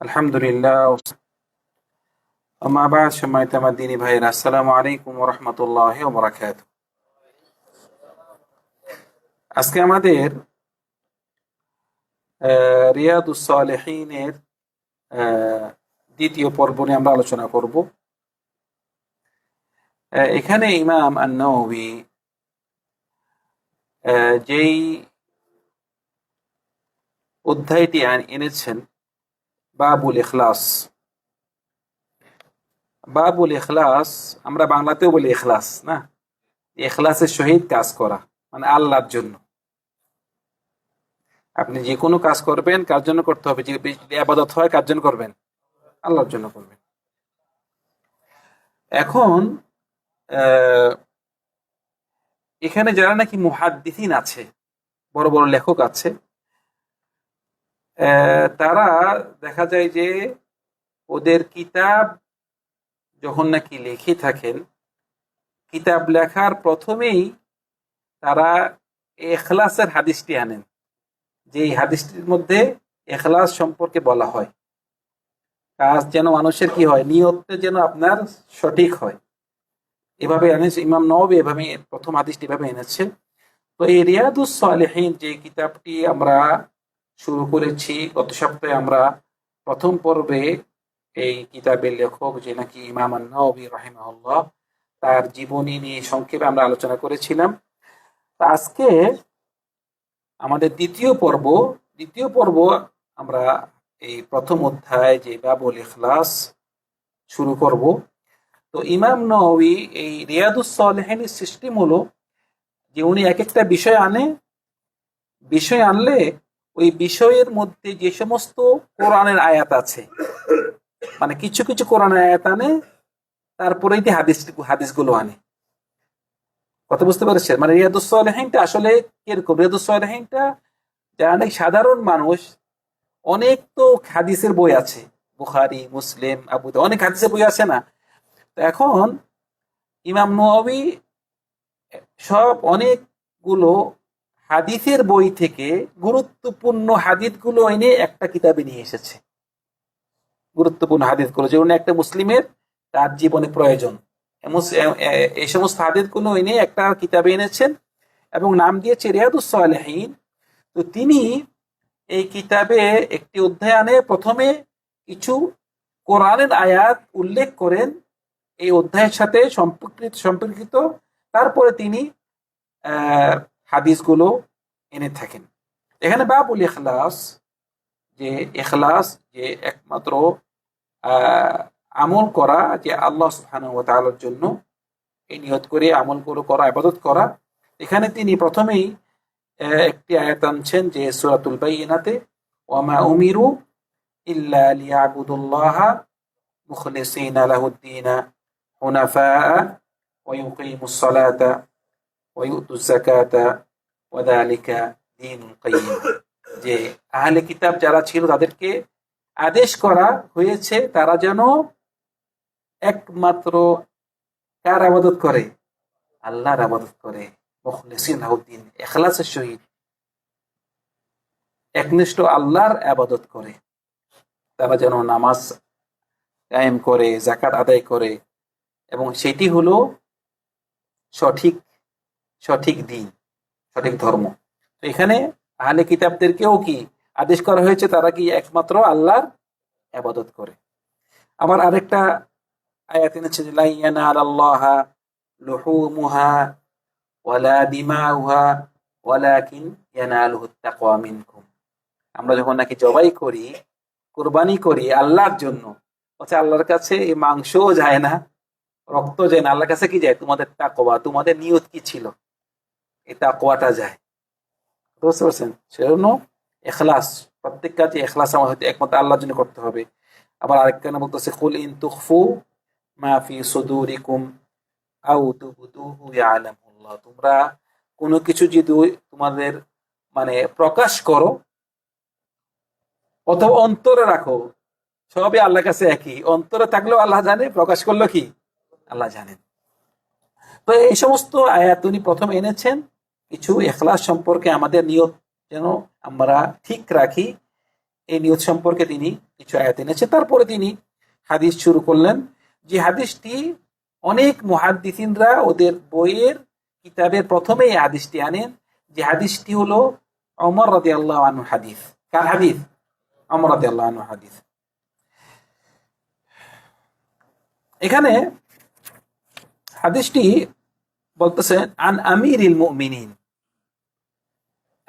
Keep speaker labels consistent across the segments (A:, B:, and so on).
A: আলহামদুলিল্লাহ। আমাবাদ সম্মানিত আমার দিনী ভাইয়ের, আসসালামু আলাইকুম রহমতুল্লাহ বরাকাত আজকে আমাদের রিয়াদুসালেহিনের দ্বিতীয় পর্ব নিয়ে আমরা আলোচনা করব। এখানে ইমাম আন্নবী যেই অধ্যায়টি এনেছেন বাবুল ইখলাস। বাবুল ইখলাস, আমরা বাংলাতেও বলি ইখলাস, না? এখলাসের সহিত কাজ করা মানে আল্লাহর জন্য। আপনি যে কোনো কাজ করবেন, কার জন্য করতে হবে? যে আবাদত হয়, কার জন্য করবেন? আল্লাহর জন্য করবেন। এখন এখানে যারা নাকি মুহাদ্দিসিন আছে, বড় বড় লেখক আছে তারা দেখা যায় যে ওদের কিতাব যখন নাকি লিখে থাকেন, কিতাব লেখার প্রথমেই তারা এখলাসের হাদিসটি আনেন, যে এই হাদিসটির মধ্যে এখলাস সম্পর্কে বলা হয়। কাজ যেন মানুষের কি হয় নিয়তে যেন আপনার সঠিক হয়। এভাবে এনেছে ইমাম নবী এভাবে প্রথম হাদিসটি এভাবে এনেছে তো এই রিয়াদুস সালেহীন যে কিতাবটি আমরা শুরু করেছি। গত সপ্তাহে আমরা প্রথম পর্বে এই কিতাবের লেখক যে নাকি ইমাম নবী রাহিমাহুল্লাহ, তার জীবনী নিয়ে সংক্ষেপে আমরা আলোচনা করেছিলাম। আজকে আমাদের দ্বিতীয় পর্ব দ্বিতীয় পর্ব আমরা এই প্রথম অধ্যায় যে বাবুল ইখলাস শুরু করব। তো ইমাম নবী এই রিয়াদুস সালেহিনের সিস্টেম হলো যে উনি এক একটা বিষয় আনে, বিষয় আনলে ওই বিষয়ের মধ্যে যে সমস্ত কোরআনের আয়াত আছে মানে কিছু কিছু কোরআনের আয়াত আনে তারপরে দিয়ে হাদিস, হাদিসগুলো আনে। কথা বুঝতে পেরেছেন? মানে রিয়াদুসলেহিনটা আসলে কীরকম? রিয়াদুসলেহিনটা যারা অনেক সাধারণ মানুষ, অনেক তো হাদিসের বই আছে। বুখারি, মুসলিম, আবু অনেক হাদিসের বই আছে না? তো এখন ইমাম নবী সব অনেকগুলো হাদিসের বই থেকে গুরুত্বপূর্ণ হাদিসগুলো এনে একটা কিতাবে নিয়ে এসেছে। গুরুত্বপূর্ণ হাদিসগুলো যেগুলো একটা মুসলিমের তার জীবনে প্রয়োজন। এই সমস্ত হাদিসগুলো এনে একটা কিতাবে এনেছেন এবং নাম দিয়েছে রিয়াদুস সালেহীন। তো তিনি এই কিতাবে একটি অধ্যায়নে প্রথমে কিছু কোরআনের আয়াত উল্লেখ করেন। এই অধ্যায়ের সাথে সম্পর্কিত সম্পর্কিত। তারপরে তিনি হাদিসগুলো এনে থাকেন। এখানে বাবুল এখলাস যে এখলাস যে একমাত্র আমল করা যে আল্লাহ তাআলার জন্য, এই নিয়ত করে আমল করে, ইবাদত করা। এখানে তিনি প্রথমেই একটি আয়াত আনছেন যে সূরাতুল বাইয়িনাতে ওয়ামা উমিরু ইল্লা লিয়াবুদুল্লাহা মুখলিসিনা লাহুদ্দিনা হুনাফা ওয়া সালাতা ওয়া ইউতুজ যাকাতা ওয়া যালিকা দীনুল কাইয়্যিম যে আহলে কিতাব যারা ছিল তাদেরকে আদেশ করা হয়েছে তারা যেন একমাত্র কার আবাদত করে? আল্লাহর আবাদত করে। মুখলিসিন লাহুদ্দিন ইখলাসের সহিত। একনিষ্ঠ আল্লাহর আবাদত করে। তারা যেন নামাজ কায়েম করে জাকাত আদায় করে। এবং সেটি হলো সঠিক সঠিক দিন সঠিক ধর্ম। তো এখানে আহলে কিতাবদেরকেও কি আদেশ করা হয়েছে? তারা কি একমাত্র আল্লাহর আবাদত করে? আবার আরেকটা আয়াত এনেছে যে লাই ইয়ানাল আল্লাহা লুহুমুহা ওয়ালা দিমাউহা ওয়ালাকিন ইয়ানালুহু তাকওয়া মিনকুম। আমরা যখন নাকি জবাই করি কুরবানি করি আল্লাহর জন্য হচ্ছে আল্লাহর কাছে এই মাংসও যায় না রক্ত যায় না আল্লাহর কাছে কি যায়? তোমাদের তাকওয়া তোমাদের নিয়ত কি ছিল? এই তাকওয়াটা যায়। বুঝতে পারছেন? সেজন্য এখলাস প্রত্যেক কাজে এখলাস আমার হয়তো একমাত্র আল্লাহর জন্য করতে হবে। আবার আরেকখানে বলতেছে, কুল ইন তুখফু মা ফি সুদুরিকুম আউ ইয়ালামুল্লাহ। তোমরা কোনো কিছু যদি তোমাদের মানে প্রকাশ করো, অথবা অন্তরে রাখো, সবই আল্লাহর কাছে একই। অন্তরে থাকলেও আল্লাহ জানে, প্রকাশ করল কি? আল্লাহ জানেন। তো এই সমস্ত আয়াত উনি প্রথম এনেছেন। কিছু এখলাস সম্পর্কে আমাদের নিয়ত যেন আমরা ঠিক রাখি, এই নিয়ত সম্পর্কে তিনি কিছু আয়াত এনেছেন তারপরে তিনি হাদিস শুরু করলেন যে হাদিসটি অনেক মুহাদ্দিসিনরা ওদের বইয়ের কিতাবের প্রথমে এই হাদিসটি আনেন। যে হাদিসটি হলো অমর রাদি আল্লাহ আনু হাদিস। কার হাদিস? অমর রাদি আল্লাহ আনু হাদিস। এখানে হাদিসটি বলতেছেন আন আমির ইল মুমিনিন।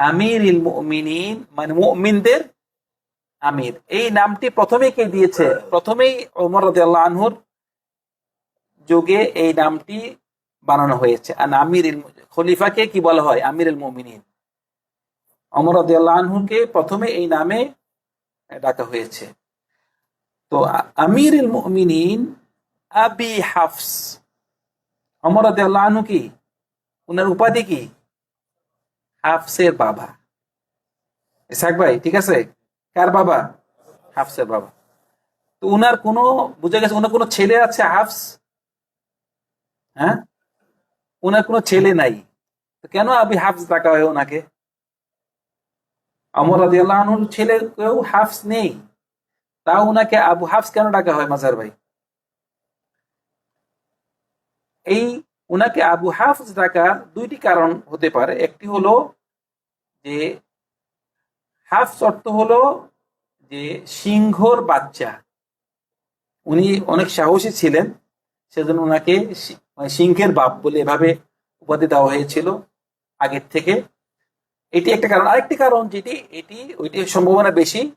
A: আমির ইল মুমিনিন মানে মুমিনদের আমির। এই নামটি প্রথমে কে দিয়েছে? প্রথমেই ওমর রাদিয়াল্লাহু আনহুর যুগে এই নামটি বানানো হয়েছে। আর আমির খলিফাকে কি বলা হয়? আমির ইল মুমিনিন। অমর রাদিয়াল্লাহু আনহুকে প্রথমে এই নামে ডাকা হয়েছে। তো আমির ইল মুমিনিন আবি হাফস। অমর রাদিয়াল্লাহু আনহু কি? উনার উপাধি কি? হাফসের বাবা। ইসাক ভাই, ঠিক আছে? কার বাবা? হাফসের বাবা। তো উনার কোনো, বুঝা গেছে ওনার কোনো ছেলে আছে হাফস? হ্যাঁ? ওনার কোনো ছেলে নাই। তো কেন আবি হাফস ডাকা হয় ওনাকে অমর রাদিয়াল্লাহুর ছেলে কেউ হাফস নেই। তাও ওনাকে আবু হাফস কেন ডাকা হয় মাজার ভাই? এই ওনাকে আবু হাফস ডাকার দুইটি কারণ হতে পারে। একটি হলো যে হাফস অর্থ হলো যে সিংহর বাচ্চা। উনি অনেক সাহসী ছিলেন, সেজন্য ওনাকে মানে সিংহের বাপ বলে এভাবে উপাধি দেওয়া হয়েছিল আগের থেকে। এটি একটা কারণ। আরেকটি কারণ যেটি, এটি, ওইটি সম্ভাবনা বেশি,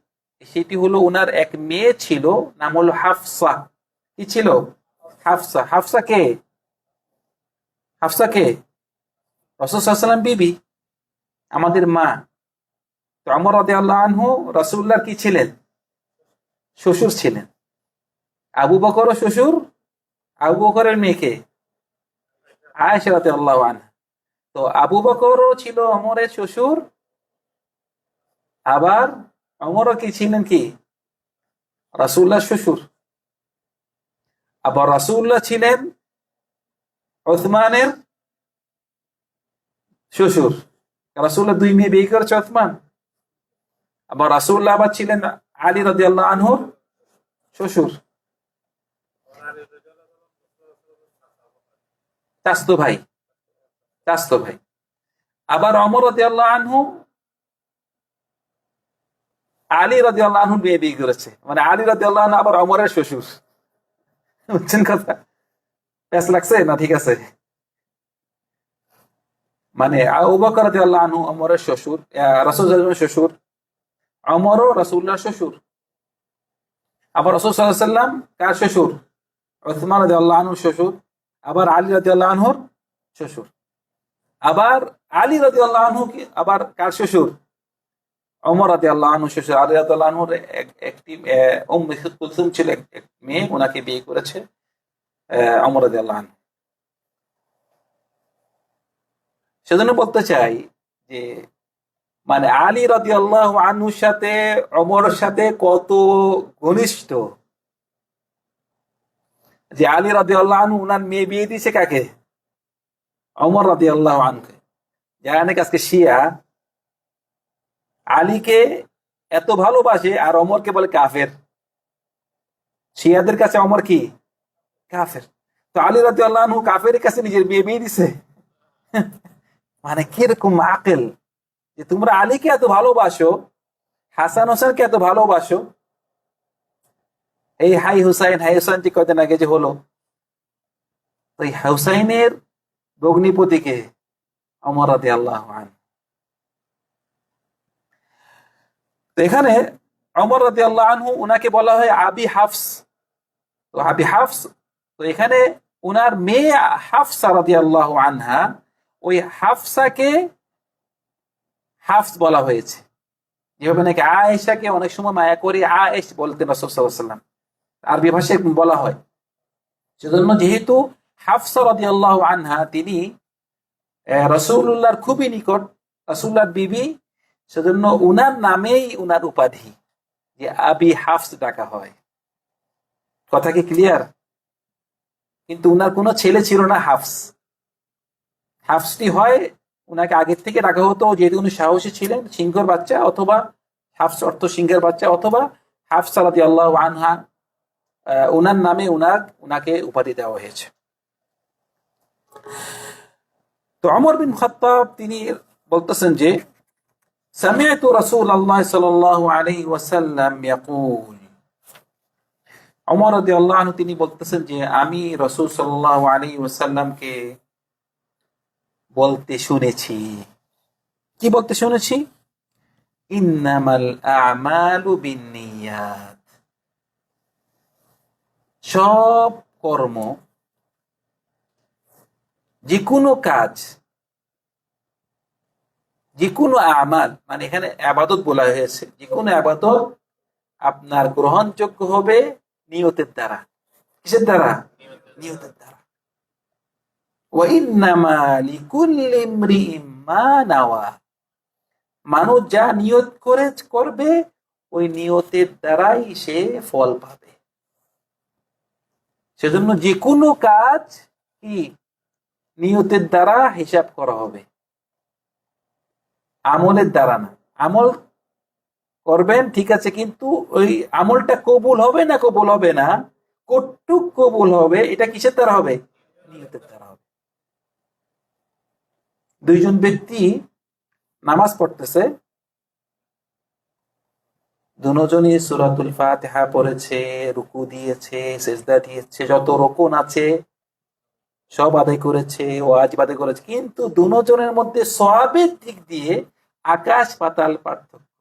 A: সেটি হলো ওনার এক মেয়ে ছিল, নাম হলো হাফসা। কি ছিল? হাফসা। হাফসা কে? হাফসা কে? রসুলাম বিবি, আমাদের মা। তো আমর রাদে আল্লাহ আনহু রসুল্লাহ কি ছিলেন? শ্বশুর ছিলেন। আবু বকরও শ্বশুর আবু বকরের মেয়েকে। আয়েশা রাতে আল্লাহ আনহা। তো আবু বকরও ছিল অমরের শ্বশুর। আবার অমরও কি ছিলেন কি? রাসুল্লাহ শ্বশুর। আবার রাসুল্লাহ ছিলেন ওসমানের শ্বশুর। রাসুল্লাহ দুই মেয়ে বিয়ে করেছে ওসমান। আবার রাসুল্লাহ আবার ছিলেন আলী রাজি আল্লাহ আনহুর শ্বশুর। চাস্তো ভাই। চাস্তো ভাই। আবার অমর রাজি আল্লাহ আনহু আলী রাজি আল্লাহ আনহু মেয়ে বিয়ে করেছে। মানে আলী রাজি আল্লাহ আবার অমরের শ্বশুর। বুঝছেন কথা? প্যাস লাগছে? না, ঠিক আছে। মানে আনহু অমরের শ্বশুর রাসূল সাল্লাল্লাহু শ্বশুর, অমরও রাসূলুল্লাহ শ্বশুর। আবার রাসূল সাল্লাম কার শ্বশুর? উসমান রাদিয়াল্লাহু আনহু শ্বশুর, আবার আলী রাদিয়াল্লাহু আনহুর শ্বশুর। আবার আলী রাদিয়াল্লাহু আনহু কি, আবার কার শ্বশুর? অমর রাদিয়াল্লাহু আনহু শ্বশুর। আলী রাদিয়াল্লাহু আনহুর এক- একটি কুলসুম ছিল এক মেয়ে ওনাকে বিয়ে করেছে। অমর আনহু। সেজন্য বলতে চাই যে মানে আলী রাজি আল্লাহ আনুর সাথে অমরের সাথে কত ঘনিষ্ঠ? যে আলী রাজি আল্লাহ আনু উনার মেয়ে বিয়ে দিয়েছে কাকে? অমর রাজি আল্লাহ আনকে যারা নাকি আজকে শিয়া, আলীকে এত ভালোবাসে আর অমরকে বলে কাফের। শিয়াদের কাছে অমর কি? কাফের। তো আলী রাজি আল্লাহ কাফের কাছে নিজের বিয়ে বিয়ে দিছে। মানে কীরকম আকেল? যে তোমরা আলীকে এত ভালোবাসো, হাসান হোসেনকে এত ভালোবাসো। এই হাই হুসাইন হাই হুসাইন যে কদিন আগে যে হলো? তো এই হুসাইনের ভগ্নিপতিকে অমর রাদি আল্লাহ তো এখানে অমর রাদি আল্লাহ আনহু উনাকে বলা হয় আবি হাফস। তো আবি হাফস তো এখানে উনার মেয়ে হাফসা রাদি আল্লাহ আনহা, ওই হাফসাকে হাফস বলা হয়েছে। যেভাবে নাকি আয়েশাকে অনেক সময় মায়া করে আয়েশ বলতেন রসুলাম আরবি ভাষায় বলা হয়। সেজন্য যেহেতু হাফসা রাদি আল্লাহ আনহা, তিনি রসুল্লাহর খুবই নিকট রসুল্লাহর বিবি, সেজন্য উনার নামেই উনার উপাধি, যে আবি হাফস ডাকা হয়। কথা কি ক্লিয়ার কিন্তু উনার কোনো ছেলে ছিল না হাফস। হাফসটি হয়, উনাকে আগের থেকে রাখা হতো, যেহেতু উনি সাহসী ছিলেন, সিংহর বাচ্চা, অথবা হাফস অর্থ সিংহের বাচ্চা, অথবা হাফস আলাদি আল্লাহ আনহা উনার নামে উনার, উনাকে উপাধি দেওয়া হয়েছে। তো অমর বিন খত্তাব, তিনি বলতেছেন যে সামিয়াতু রাসূলুল্লাহ সাল্লাল্লাহু আলাইহি ওয়াসাল্লাম ইয়াকুল অমর আল্লাহ তিনি বলতেছেন যে, আমি রসুল সাল্লাল্লাহু আলাইহি ওয়াসাল্লামকে বলতে শুনেছি। কি বলতে শুনেছি? ইন্নামাল আমালু বিন্নিয়াত। সব কর্ম যে কোনো কাজ যে কোনো আমাল মানে এখানে আবাদত বলা হয়েছে যে কোনো আবাদত আপনার গ্রহণযোগ্য হবে নিয়তের দ্বারা। কিসের দ্বারা? নিয়তের দ্বারা। মানুষ যা নিয়ত করে, করবে, ওই নিয়তের দ্বারাই সে ফল পাবে। সেজন্য যে কোনো কাজ কি? নিয়তের দ্বারা হিসাব করা হবে। আমলের দ্বারা না। আমল করবেন, ঠিক আছে, কিন্তু ওই আমলটা কবুল হবে না কবুল হবে না? কটুক কবুল হবে, এটা কিসের দ্বারা হবে? নিয়তের দ্বারা হবে। দুইজন ব্যক্তি নামাজ পড়তেছে। দুজনই সুরাতুল ফাতিহা পড়েছে, রুকু দিয়েছে, সেজদা দিয়েছে, যত রকন আছে সব আদায় করেছে ওয়াজিব আদায় করেছে। কিন্তু দুজনের মধ্যে সবের দিক দিয়ে আকাশ পাতাল পার্থক্য।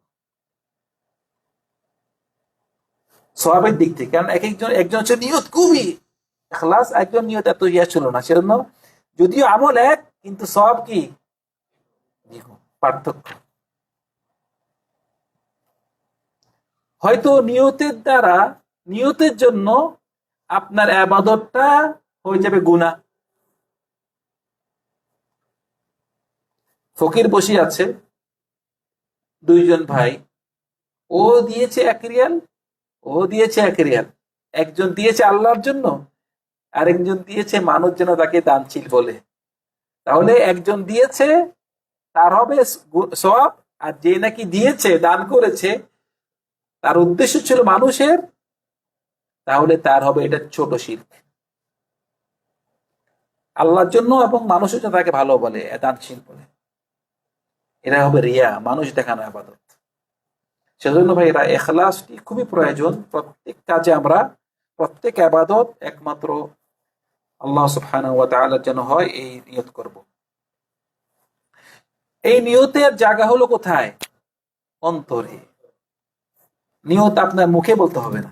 A: সবের দিক থেকে। কারণ এক একজন একজন হচ্ছে নিয়ত খুবই ক্লাস একজন নিয়ত এত ইয়া ছিল না। সেজন্য যদিও আমল এক, কিন্তু সব কি? পার্থক্য। হয়তো নিয়তের দ্বারা, নিয়তের জন্য আপনার আবাদতটা হয়ে যাবে গুণা ফকির বসে আছে, দুইজন ভাই। ও দিয়েছে এক রিয়াল ও দিয়েছে এক রিয়াল। একজন দিয়েছে আল্লাহর জন্য, আরেকজন দিয়েছে মানুষ যেন তাকে দানশীল বলে। তাহলে একজন দিয়েছে, তার হবে সব আর যে নাকি দিয়েছে, দান করেছে, তার উদ্দেশ্য ছিল মানুষের, তাহলে তার হবে এটা ছোট শিল্প আল্লাহর জন্য এবং মানুষের জন্য তাকে ভালো বলে, দানশীল বলে। এটা হবে রিয়া, মানুষ দেখানো আবাদত। সেজন্য ভাই এরা এখলাসটি খুবই প্রয়োজন। প্রত্যেক কাজে আমরা, প্রত্যেক আবাদত একমাত্র আল্লাহ তাআলার জন্য হয়, এই নিয়ত করব। এই নিয়তের জায়গা হলো কোথায়? অন্তরে। নিয়ত আপনার মুখে বলতে হবে না।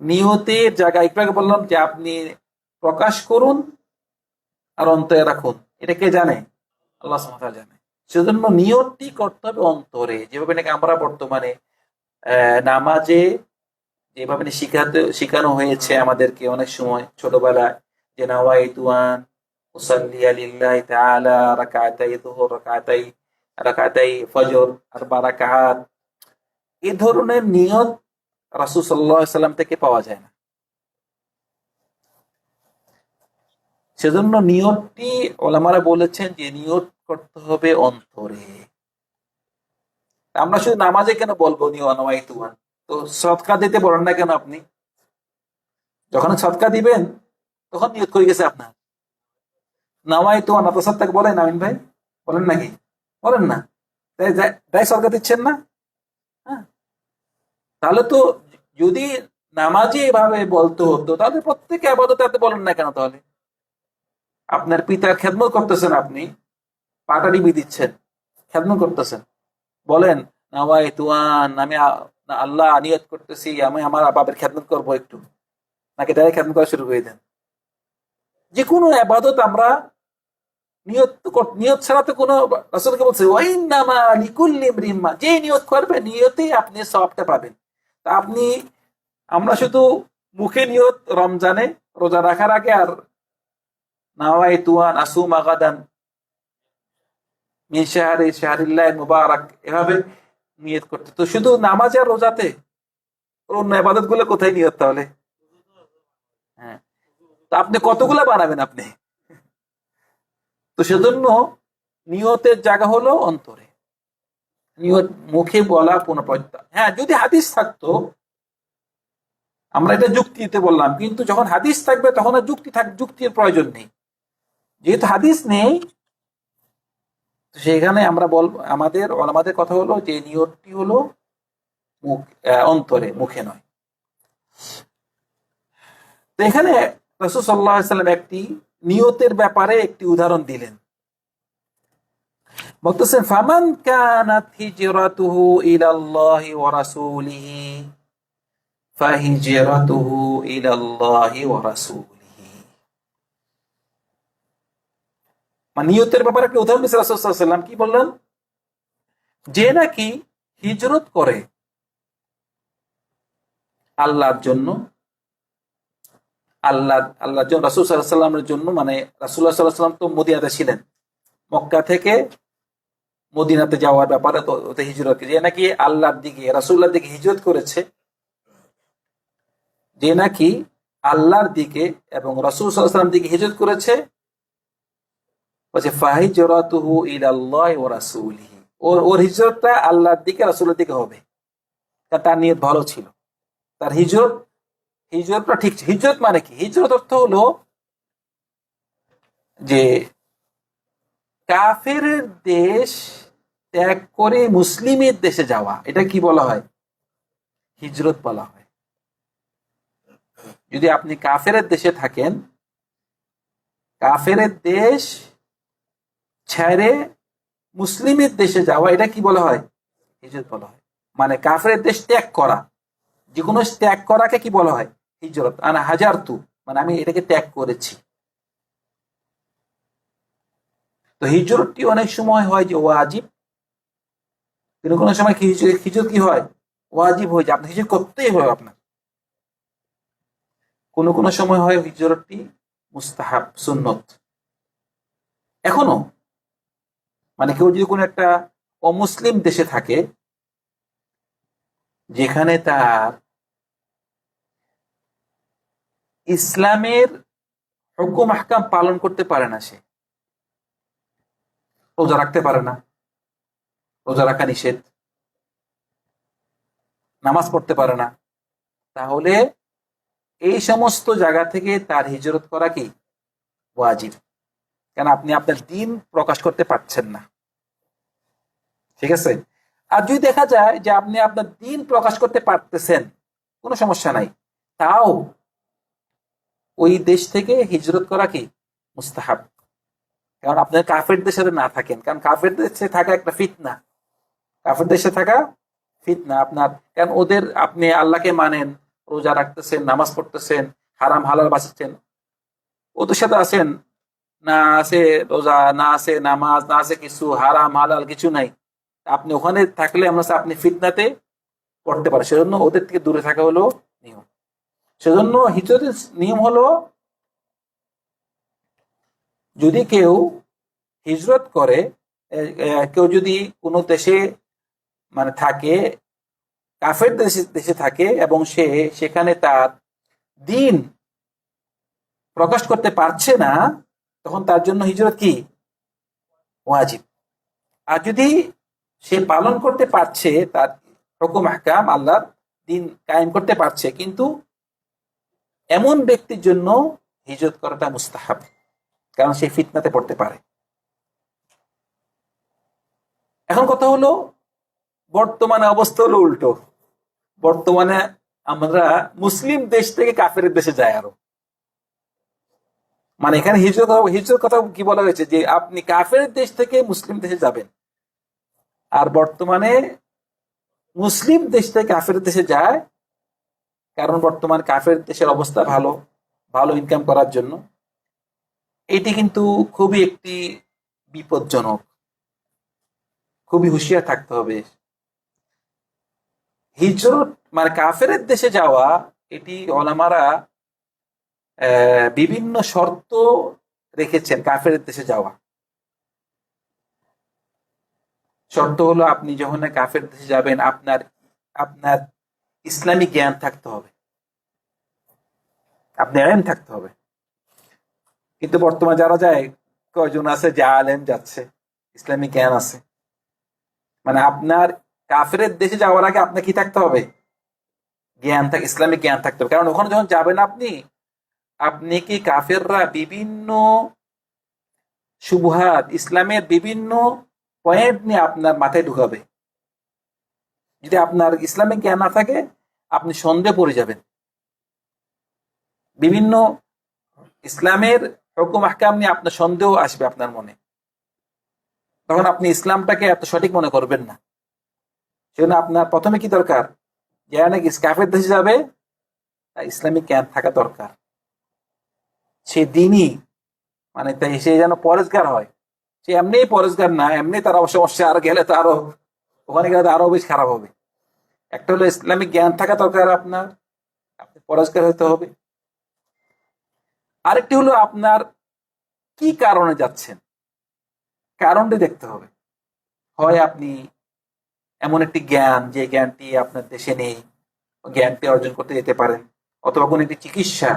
A: নিয়তের জায়গা, একটু বললাম যে আপনি প্রকাশ করুন আর অন্তরে রাখুন। এটা কে জানে? আল্লাহ জানে। সেজন্য নিয়তটি করতে হবে অন্তরে, যেভাবে নাকি আমরা বর্তমানে নামাজে যেভাবে শিখাতে, শিখানো হয়েছে আমাদেরকে অনেক সময় ছোটবেলায়, যে নাওয়াই তুয়ান সেজন্য নিয়তটি ওলামারা বলেছেন যে নিয়ত করতে হবে অন্তরে। আমরা শুধু নামাজে কেন বলব নি নিয়মাই তুয়ান তো সৎকা দিতে বলেন না কেন আপনি? যখন সৎকা দিবেন, তখন নিয়ত করে গেছে আপনার। নামাই তুয়ান আপনার সৎকাকে বলেন আমিন ভাই? বলেন নাকি? বলেন না। তাই তাই দিচ্ছেন না? হ্যাঁ। তাহলে তো যদি নামাজে এভাবে বলতে হতো, তাহলে প্রত্যেকে আপাতত বলেন না কেন তাহলে? আপনার পিতার খেদমত করতেছেন আপনি। পাটা ডিবি দিচ্ছেন, খেদমত করতেছেন। বলেন নাওয়াই তুয়ান আমি আল্লাহ নিয়ত করতেছি, আমি আমার বাবার খেদমত করব একটু। নাকি ডাইরেক্ট খেদমত করা শুরু করে দেন। যে কোনো আবাদত আমরা নিয়ত নিয়ত ছাড়া তো কোনো রাসূলকে বলছে ওয়াইন নামা লিকুল্লি ইমরিম্মা যে নিয়ত করবে, নিয়তে আপনি সবটা পাবেন। তা আপনি, আমরা শুধু মুখে নিয়ত, রমজানে রোজা রাখার আগে আর নাওয়াই তুয়ান আসুম আগাদান। মিন শাহরি শাহরিল্লাহ মুবারক, এভাবে নিয়ত করতে। তো শুধু নামাজ আর রোজাতে? অন্য আবাদতগুলো কোথায় নিয়ত তাহলে? হ্যাঁ। তো আপনি কতগুলো বানাবেন আপনি? তো সেজন্য নিয়তের জায়গা হলো অন্তরে। নিয়ত মুখে বলা পুনঃপ্রত্যয় হ্যাঁ যদি হাদিস থাকতো, আমরা এটা যুক্তি দিতে বললাম, কিন্তু যখন হাদিস থাকবে, তখন আর যুক্তি থাক যুক্তির প্রয়োজন নেই। যেহেতু হাদিস নেই সেখানে আমরা বল, আমাদের আমাদের কথা হলো যে নিয়তটি হলো মুখ অন্তরে, মুখে নয়। তো এখানে রসুল সাল্লাম একটি নিয়তের ব্যাপারে একটি উদাহরণ দিলেন। বলতেছেন, ফামান কানাত হিজরাতুহু ইলাল্লাহি ওয়া রাসূলিহি, ফাহিজরাতুহু ইলাল্লাহি ওয়া রাসূলিহি মানে নিয়তের ব্যাপারে একটা উদাহরণ দিয়েছে রাসূল সাল্লাল্লাহু আলাইহি ওয়াসাল্লাম। কি বললেন? যে নাকি হিজরত করে আল্লাহর জন্য, আল্লাহ, আল্লাহর জন্য, রাসুল সাল্লামের জন্য মানে রাসুল্লাহ সাল্লাহ সাল্লাম তো মদিনাতে ছিলেন। মক্কা থেকে মদিনাতে যাওয়ার ব্যাপারে হিজরত যে নাকি আল্লাহর দিকে রাসুল্লাহর দিকে হিজরত করেছে, যে নাকি আল্লাহর দিকে এবং রাসুল সাল্লাম দিকে হিজরত করেছে বলছে ওয়া রাসূলিহি। ওর ওর হিজরতটা আল্লাহর দিকে, রাসূলের দিকে হবে। তার নিয়ত ভালো ছিল। তার হিজরত, হিজরতটা ঠিক। হিজরত মানে কি? হিজরত অর্থ হলো যে কাফের দেশ ত্যাগ করে মুসলিমের দেশে যাওয়া। এটা কি বলা হয়? হিজরত বলা হয়। যদি আপনি কাফের দেশে থাকেন, কাফের দেশ ছেড়ে মুসলিমের দেশে যাওয়া, এটা কি বলা হয়? হিজরত বলা হয়। মানে কাফের দেশ ত্যাগ করা। যে কোনো ত্যাগ করাকে কি বলা হয়? হিজরত। আনা হাজার তু মানে আমি এটাকে ত্যাগ করেছি। তো হিজরতটি অনেক সময় হয় যে ওয়াজিব। কিন্তু কোনো সময় হিজরত কি হয়? ওয়াজিব হয়ে যায়। আপনার হিজরত করতেই হয় আপনার কোনো কোনো সময় হয় হিজরতটি মুস্তাহাব, সুন্নত। এখনও মানে কেউ যদি কোনো একটা অমুসলিম দেশে থাকে, যেখানে তার ইসলামের হুকুম হাকাম পালন করতে পারে না সে। রোজা রাখতে পারে না। রোজা রাখা নিষেধ। নামাজ পড়তে পারে না। তাহলে এই সমস্ত জায়গা থেকে তার হিজরত করা কি? ওয়াজিব। কেন আপনি আপনার দিন প্রকাশ করতে পারছেন না? ঠিক আছে? আর যদি দেখা যায় যে আপনি আপনার দিন প্রকাশ করতে পারতেছেন, কোনো সমস্যা নাই। তাও ওই দেশ থেকে হিজরত করা কি? মুস্তাহাব। কারণ আপনার কাফের দেশে না থাকেন। কারণ কাফের দেশে থাকা একটা ফিতনা। কাফের দেশে থাকা ফিতনা আপনার। কারণ ওদের আপনি আল্লাহকে মানেন, রোজা রাখতেছেন, নামাজ পড়তেছেন, হারাম, হালাল বাঁচাচ্ছেন ওদের সাথে আছেন না আছে, রোজা না আছে, নামাজ না আছে, কিছু হারাম, হালাল কিছু নাই। আপনি ওখানে থাকলে আমরা আপনি ফিতনাতে পড়তে পারেন। সেজন্য ওদের থেকে দূরে থাকা হলো নিয়ম। সেজন্য হিজরতের নিয়ম হলো, যদি কেউ হিজরত করে কেউ যদি কোনো দেশে মানে থাকে, কাফের দেশে দেশে থাকে এবং সে সেখানে তার দিন প্রকাশ করতে পারছে না তখন তার জন্য হিজরত কি? ওয়াজিব। আর যদি সে পালন করতে পারছে, তার হুকুম হাকাম আল্লাহর দিন কায়েম করতে পারছে, কিন্তু এমন ব্যক্তির জন্য হিজরত করাটা মুস্তাহাব, কারণ সে ফিতনাতে পড়তে পারে। এখন কথা হলো, বর্তমানে অবস্থা হলো উল্টো। বর্তমানে আমরা মুসলিম দেশ থেকে কাফের দেশে যাই আরও। মানে এখানে হিজরত হিজরত কথা কি বলা হয়েছে? যে আপনি কাফের দেশ থেকে মুসলিম দেশে যাবেন। আর বর্তমানে মুসলিম দেশ থেকে কাফের দেশে যায়, কারণ বর্তমান কাফের দেশের অবস্থা ভালো ভালো ইনকাম করার জন্য। এটি কিন্তু খুবই একটি বিপজ্জনক, খুবই হুঁশিয়ার থাকতে হবে। হিজরত মানে কাফের দেশে যাওয়া, এটি অলামারা বিভিন্ন শর্ত রেখেছেন কাফের দেশে যাওয়া। শর্ত হলো আপনি যখন কাফের দেশে যাবেন, আপনার আপনার ইসলামী জ্ঞান থাকতে হবে। আপনি আলেম থাকতে হবে। কিন্তু বর্তমানে যারা যায়, কয়জন আছে যে আলেম যাচ্ছে, ইসলামী জ্ঞান আছে। মানে আপনার কাফের দেশে যাওয়ার আগে আপনার কি থাকতে হবে? জ্ঞান থাক ইসলামিক জ্ঞান থাকতে হবে। কারণ ওখানে যখন যাবেন আপনি আপনি কি কাফেররা বিভিন্ন সুবহাত ইসলামের বিভিন্ন পয়েন্ট নিয়ে আপনার মাথায় ঢুকাবে? যদি আপনার ইসলামিক জ্ঞান না থাকে, আপনি সন্দেহ পড়ে যাবেন। বিভিন্ন ইসলামের হুকুম, আহকাম নিয়ে আপনার সন্দেহ আসবে আপনার মনে। তখন আপনি ইসলামটাকে এত সঠিক মনে করবেন না। সেজন্য আপনার প্রথমে কি দরকার? যারা নাকি কাফের দেশে যাবে ইসলামিক জ্ঞান থাকা দরকার। সে দিনই মানে তাই সে যেন পরেজগার হয়। সে এমনিই পরেজগার না, এমনি তার সমস্যা আর গেলে তো আরও, ওখানে গেলে তো আরও বেশি খারাপ হবে। একটা হলো ইসলামিক জ্ঞান থাকা দরকার আপনার, আপনি পরেজগার হতে হবে। আরেকটি হলো আপনার কি কারণে যাচ্ছেন? কারণটি দেখতে হবে। হয় আপনি এমন একটি জ্ঞান, যে জ্ঞানটি আপনার দেশে নেই, জ্ঞানটি অর্জন করতে যেতে পারেন, অথবা কোনো একটি চিকিৎসা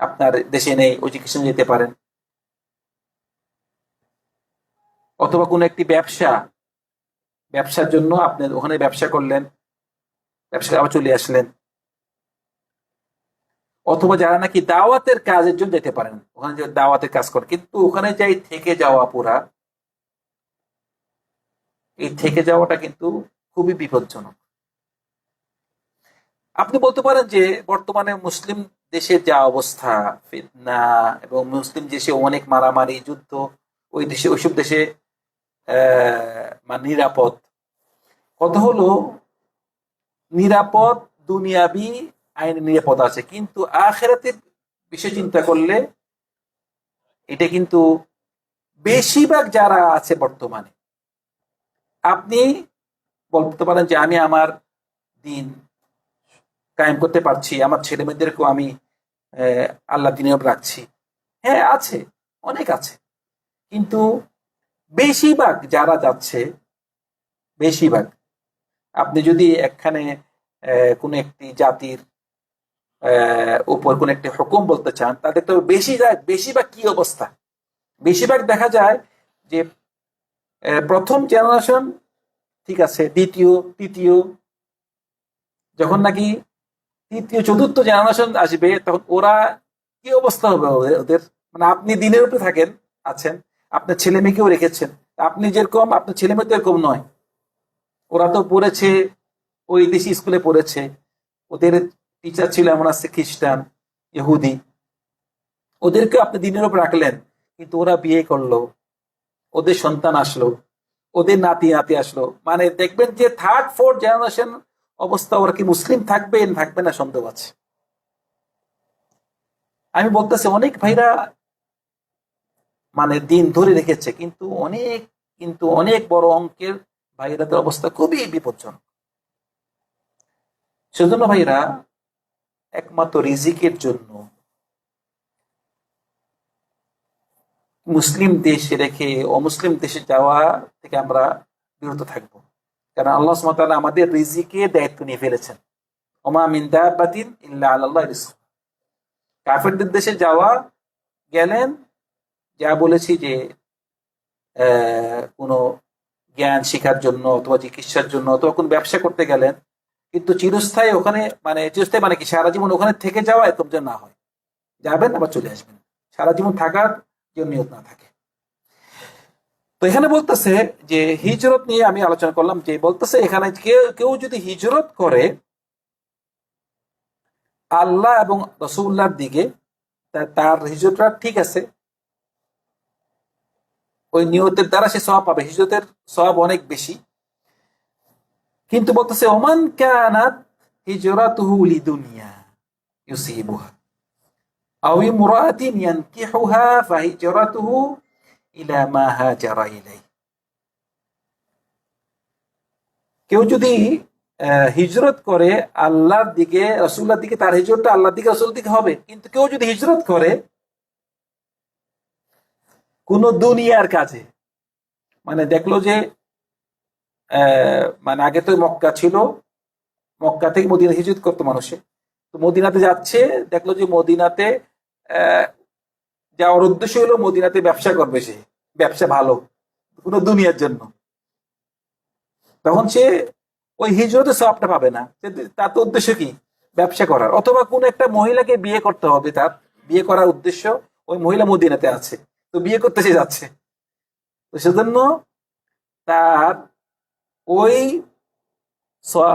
A: আপনার দেশে নেই, ওই চিকিৎসা যেতে পারেন। অথবা কোনো একটি ব্যবসা, ব্যবসার জন্য আপনি ওখানে ব্যবসা করলেন ব্যবসা আবার চলে আসলেন। অথবা যারা নাকি দাওয়াতের কাজের জন্য যেতে পারেন, ওখানে যে দাওয়াতের কাজ করে, কিন্তু ওখানে যাই থেকে যাওয়া পুরা, এই থেকে যাওয়াটা কিন্তু খুবই বিপজ্জনক। আপনি বলতে পারেন যে বর্তমানে মুসলিম দেশের যা অবস্থা, ফিতনা এবং মুসলিম দেশে অনেক মারামারি, যুদ্ধ, ওই দেশে, ওইসব দেশে মানে নিরাপদ। কত হলো, নিরাপদ দুনিয়াবি আইন নিরাপদ আছে, কিন্তু আখেরাতের বিষয় চিন্তা করলে এটা কিন্তু বেশিরভাগ যারা আছে বর্তমানে, আপনি বলতে পারেন যে আমি আমার দিন কায়েম করতে পারছি, আমার ছেলে মেয়েদেরকেও আমি আল্লাহ দিনে রাখছি। হ্যাঁ আছে, অনেক আছে। কিন্তু বেশিরভাগ যারা যাচ্ছে, বেশিরভাগ, আপনি যদি এখানে কোন একটি জাতির উপর কোন একটি হুকুম বলতে চান, তাদের তো বেশি বেশিরভাগ কি অবস্থা? বেশিরভাগ দেখা যায় যে প্রথম জেনারেশন ঠিক আছে, দ্বিতীয়, তৃতীয়, যখন নাকি তৃতীয়, চতুর্থ জেনারেশন আসবে, তখন ওরা কি অবস্থা হবে ওদের? মানে আপনি দিনের উপরে থাকেন, আছেন, আপনার ছেলে মেয়েকেও রেখেছেন, আপনি যেরকম, আপনার ছেলে মেয়ে তো এরকম নয়। ওরা তো পড়েছে, ওই দেশি স্কুলে পড়েছে। ওদের টিচার ছিল এমন আছে খ্রিস্টান, ইহুদি। ওদেরকে আপনি দিনের উপর রাখলেন, কিন্তু ওরা বিয়ে করল, ওদের সন্তান আসলো, ওদের নাতি নাতি আসলো। মানে দেখবেন যে থার্ড ফোর্থ জেনারেশন অবস্থা, ওরা কি মুসলিম? থাকবে থাকবে না, সন্দেহ আছে। আমি বলতেছি, অনেক ভাইরা মানে দিন ধরে রেখেছে, কিন্তু অনেক কিন্তু অনেক বড় অঙ্কের ভাইরাদের অবস্থা খুবই বিপজ্জনক। সেজন্য ভাইরা, একমাত্র রিজিকের জন্য মুসলিম দেশে রেখে অমুসলিম দেশে যাওয়া থেকে আমরা বিরত থাকব। কারণ আল্লাহ সুমতাল আমাদের রিজিকে দায়িত্ব নিয়ে ফেলেছেন। ওমা মিন্দাবাতিন ইল্লা আল্লাহ কাফেরদের দেশে যাওয়া গেলেন, যা বলেছি যে কোনো জ্ঞান শেখার জন্য অথবা চিকিৎসার জন্য অথবা কোন ব্যবসা করতে গেলেন, কিন্তু চিরস্থায়ী ওখানে মানে চিরস্থায়ী মানে কি? সারা জীবন ওখানে থেকে যাওয়া এরকম যেন না হয়। যাবেন আবার চলে আসবেন। সারা জীবন থাকার যে নিয়ত না থাকে। এখানে বলতেছে যে হিজরত নিয়ে আমি আলোচনা করলাম যে বলতেছে এখানে কেউ কেউ যদি হিজরত করে, আল্লাহ এবং রসুল্লাহর দিকে তার হিজরতটা ঠিক আছে। ওই নিয়তের দ্বারা সে সব পাবে। হিজরতের সব অনেক বেশি। কিন্তু বলতেছে, ওমান কানাত হিজরাতুহু লিদুনিয়া ইউসিবুহা আও ইমরাতিন ইয়ানকিহুহা ফাহিজরাতুহু ইলা মা হাজারা ইলাই কেউ যদি হিজরত করে, আল্লাহর দিকে রসুল্লার দিকে, তার হিজরতটা আল্লাহর দিকে রসুল দিকে হবে। কিন্তু কেউ যদি হিজরত করে, কোন দুনিয়ার কাজে মানে দেখল যে মানে আগে তো মক্কা ছিল, মক্কা থেকে মদিনা হিজরত করতো মানুষে। তো মদিনাতে যাচ্ছে, দেখল যে মদিনাতে যাওয়ার উদ্দেশ্য হলো মদিনাতে ব্যবসা করবে সে। ব্যবসা ভালো, কোনো দুনিয়ার জন্য। তখন সে ওই হিজরতে সবটা পাবে না। তার তো উদ্দেশ্য কি? ব্যবসা করার। অথবা কোন একটা মহিলাকে বিয়ে করতে হবে তার। বিয়ে করার উদ্দেশ্য ওই মহিলা মদিনাতে আছে। তো বিয়ে করতে সে যাচ্ছে। তো সেজন্য তার ওই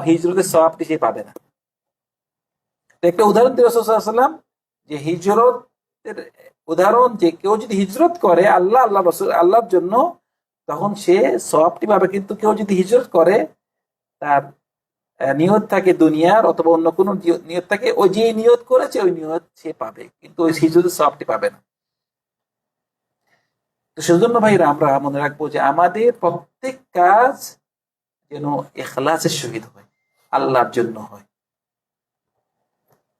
A: হিজরতের সবটি সে পাবে না। একটা উদাহরণ দিয়ে রসুলাম যে হিজরতের উদাহরণ যে কেউ যদি হিজরত করে, আল্লাহ আল্লাহ রসুল, আল্লাহর জন্য, তখন সে সবটি পাবে কিন্তু কেউ যদি হিজরত করে, তার নিয়ত থাকে দুনিয়ার অথবা অন্য কোনো নিয়ত থাকে, ওই যে নিয়ত করেছে, ওই নিয়ত সে পাবে। কিন্তু ওই হিজরতের সবটি পাবে না। তো সেজন্য ভাইরা, আমরা মনে রাখব যে আমাদের প্রত্যেক কাজ যেন এখলাসের সহিত হয়, আল্লাহর জন্য হয়।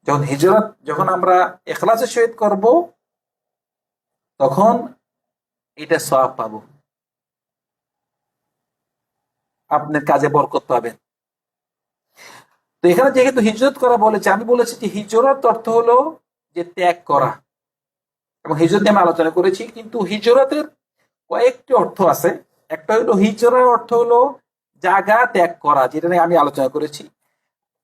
A: যখন হিজরত, যখন আমরা এখলাসের সহিত করব তখন এটা সব পাবো। আপনার কাজে বরকত পাবেন। তো এখানে যেহেতু হিজরত করা বলেছে, আমি বলেছি যে হিজরত অর্থ হলো যে ত্যাগ করা। এবং হিজরত নিয়ে আমি আলোচনা করেছি, কিন্তু হিজরতের কয়েকটি অর্থ আছে। একটা হলো হিজরের অর্থ হলো জায়গা ত্যাগ করা, যেটা নিয়ে আমি আলোচনা করেছি।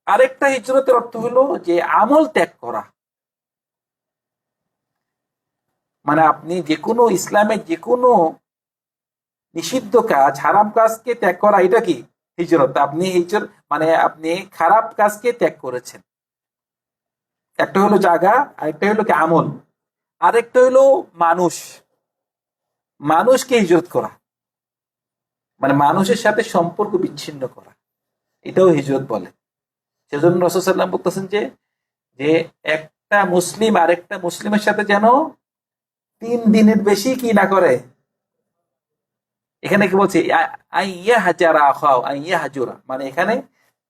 A: আরেকটা হিজরতের অর্থ হলো যে আমল ত্যাগ করা। মানে আপনি যে কোনো ইসলামের যে কোনো নিষিদ্ধ কাজ, হারাম কাজকে ত্যাগ করা, এটা কি? হিজরত। আপনি হিজর মানে আপনি খারাপ কাজকে ত্যাগ করেছেন। একটা হলো জায়গা, আরেকটা হলো কি? আমল। আরেকটা হলো মানুষ। মানুষকে হিজরত করা। মানে মানুষের সাথে সম্পর্ক বিচ্ছিন্ন করা। এটাও হিজরত বলে। সেজন্য রসদাল্লাম বলতেছেন যে যে একটা মুসলিম আরেকটা মুসলিমের সাথে যেন তিন দিনের বেশি কি না করে? এখানে কি বলছে? মানে এখানে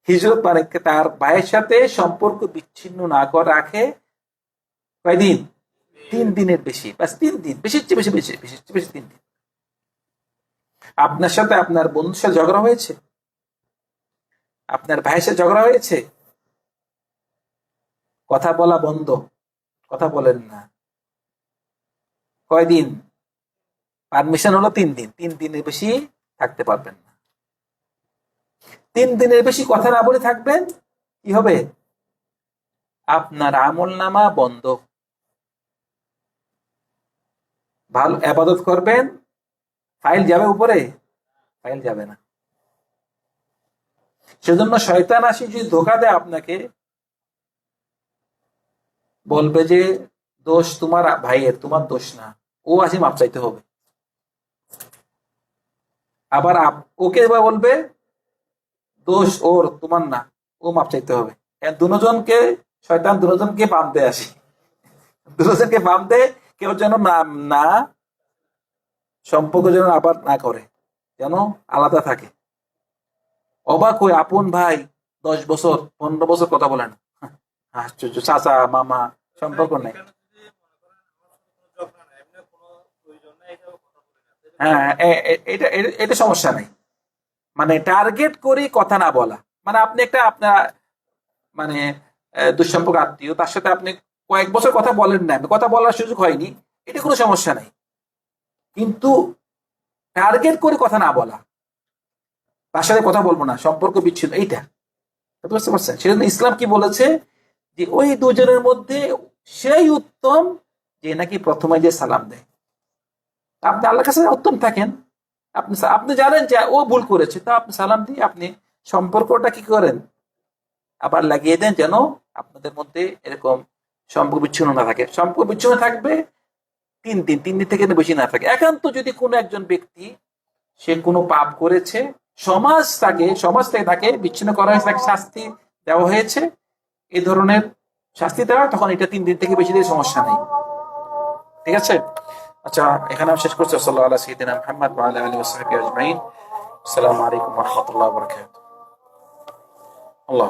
A: হিজরত মানে তার ভাইয়ের সাথে সম্পর্ক বিচ্ছিন্ন না করে রাখে কয়দিন? তিন দিনের বেশি। বাস তিন দিন। বেশির চেয়ে বেশি বেশি চেয়ে বেশি তিন দিন। আপনার সাথে আপনার বন্ধুর সাথে ঝগড়া হয়েছে? আপনার ভাইয়ের সাথে ঝগড়া হয়েছে? কথা বলা বন্ধ। কথা বলেন না। কয়দিন? পারমিশন হলো তিন দিন। তিন দিনের বেশি থাকতে পারবেন না। তিন দিনের বেশি কথা না বলে থাকবেন, কি হবে? আপনার আমল নামা বন্ধ। ভালো আবাদত করবেন, ফাইল যাবে উপরে? ফাইল যাবে না। সেজন্য শয়তান আসি যদি ধোকা দেয় আপনাকে, বলবে যে দোষ তোমার ভাইয়ের, তোমার দোষ না। ও আসি মাপ চাইতে হবে। আবার ওকে এবার বলবে, দোষ ওর, তোমার না, ও মাপ চাইতে হবে। দুজনকে, শয়তান দুজনকে বাম দেয় আসি। দুজনকে বাম দেয় কেউ যেন না না সম্পর্ক যেন আবার না করে, যেন আলাদা থাকে। অবাক হয়ে, আপন ভাই, দশ বছর, পনেরো বছর কথা বলে না আশ্চর্য চাচা, মামা, সম্পর্ক নেই হ্যাঁ এ- এ- এটা এটা- এটা সমস্যা নেই। মানে টার্গেট করে কথা না বলা। মানে আপনি একটা আপনার মানে দুঃসম্পর্ক আত্মীয়, তার সাথে আপনি কয়েক বছর কথা বলেন না কথা বলার সুযোগ হয়নি, এটা কোনো সমস্যা নাই। কিন্তু টার্গেট করে কথা না বলা। তার সাথে কথা বলব না, সম্পর্ক বিচ্ছিন্ন, এইটা। বুঝতে পারছেন? সেজন্য ইসলাম কি বলেছে যে ওই দুজনের মধ্যে সেই উত্তম যে নাকি প্রথমে যে সালাম দেয়। আপনি আল্লাহর কাছে উত্তম থাকেন। আপনি আপনি জানেন যে ও ভুল করেছে, তা আপনি সালাম দিয়ে আপনি সম্পর্কটা কি করেন? আবার লাগিয়ে দেন যেন আপনাদের মধ্যে এরকম সম্পর্ক বিচ্ছিন্ন না থাকে। সম্পর্ক বিচ্ছিন্ন থাকবে, তিন দিন তিন দিন থেকে বেশি না থাকে। একান্ত যদি কোনো একজন ব্যক্তি সে কোনো পাপ করেছে, সমাজ তাকে, সমাজ থেকে তাকে বিচ্ছিন্ন করা হয়েছে, তাকে শাস্তি দেওয়া হয়েছে, এ ধরনের শাস্তি দেওয়া, তখন এটা তিন দিন থেকে বেশি দিন সমস্যা নেই। ঠিক আছে? আচ্ছা এখানে আমি শেষ করছি। সাল্লাহ আল্লাহ সঈদিন মোহাম্মদ আলী আলী ওসাহাবি আজমাইন। আসসালামু আলাইকুম রহমতুল্লাহ বরকাত আল্লাহ